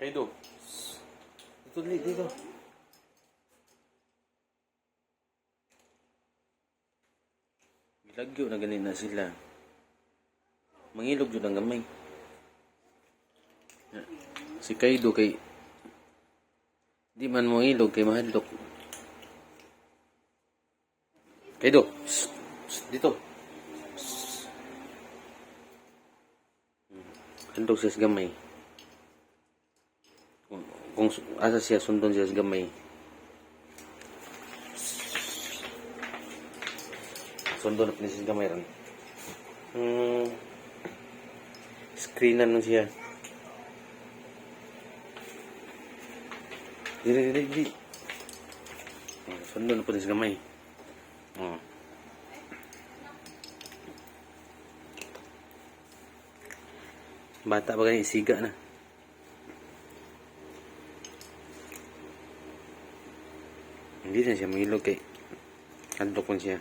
Kaido. Dito, dito, dito. Bilagyo na ganin na sila. Mangilog yun ang gamay. Si Kaido kay di man mo ilog kay mahadlok. Kaido, dito. Shh. Handog sa gamay. Kung, asa siya, sundon siya sa gamay. Sundon na siya sa gamay ron. Hmm. Screenan mo siya. Dili, dili, dili. Hmm, Sundon na po sa gamay. Oh. Bata pa ganyan, isiga na. Hindi na siya mahilog kay Kanto ko siya.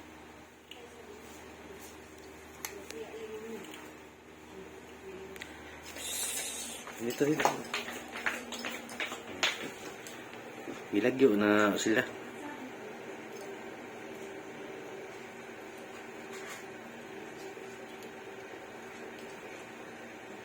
Dito, dito. Bilagyo na sila.